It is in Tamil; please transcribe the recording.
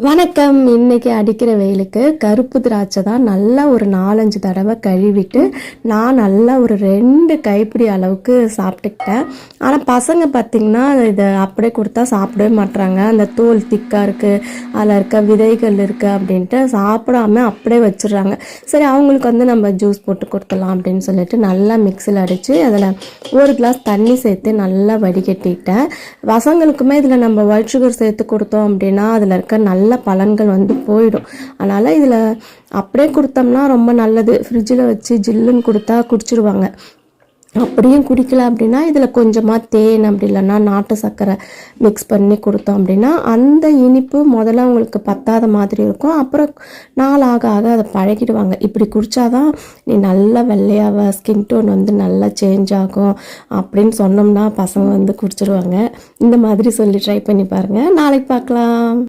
வணக்கம். இன்னைக்கு அடிக்கிற வெயிலுக்கு கருப்பு திராட்சை தான் நல்லா ஒரு நாலஞ்சு தடவை கழுவிட்டு நான் நல்லா ஒரு ரெண்டு கைப்பிடி அளவுக்கு சாப்பிட்டுக்கிட்டேன். ஆனால் பசங்க பார்த்திங்கன்னா இதை அப்படியே கொடுத்தா சாப்பிடவே மாட்றாங்க. அந்த தோல் திக்காக இருக்குது அதில் இருக்க விதைகள் இருக்குது அப்படின்ட்டு சாப்பிடாம அப்படியே வச்சிடுறாங்க. சரி அவங்களுக்கு வந்து நம்ம ஜூஸ் போட்டு கொடுத்துடலாம் அப்படின்னு சொல்லிட்டு நல்லா மிக்சியில் அடித்து அதில் ஒரு கிளாஸ் தண்ணி சேர்த்து நல்லா வடிகட்டிட்டேன். பசங்களுக்குமே இதில் நம்ம ஒயிட் சுகர் சேர்த்து கொடுத்தோம் அப்படின்னா அதில் இருக்க நல்ல நல்ல பலன்கள் வந்து போயிடும். அதனால் இதில் அப்படியே கொடுத்தோம்னா ரொம்ப நல்லது. ஃப்ரிட்ஜில் வச்சு ஜில்லுன்னு கொடுத்தா குடிச்சிருவாங்க. அப்படியும் குடிக்கல அப்படின்னா இதில் கொஞ்சமாக தேன் அப்படி இல்லைன்னா நாட்டு சர்க்கரை மிக்ஸ் பண்ணி கொடுத்தோம் அப்படின்னா அந்த இனிப்பு முதல்ல அவங்களுக்கு பத்தாத மாதிரி இருக்கும். அப்புறம் நாள் ஆக ஆக அதை பழகிடுவாங்க. இப்படி குடித்தாதான் நீ நல்லா வெள்ளையாவ ஸ்கின் டோன் வந்து நல்லா சேஞ்ச் ஆகும் அப்படின்னு சொன்னோம்னா பசங்க வந்து குடிச்சிருவாங்க. இந்த மாதிரி சொல்லி ட்ரை பண்ணி பாருங்கள் நாளைக்கு பார்க்கலாம்.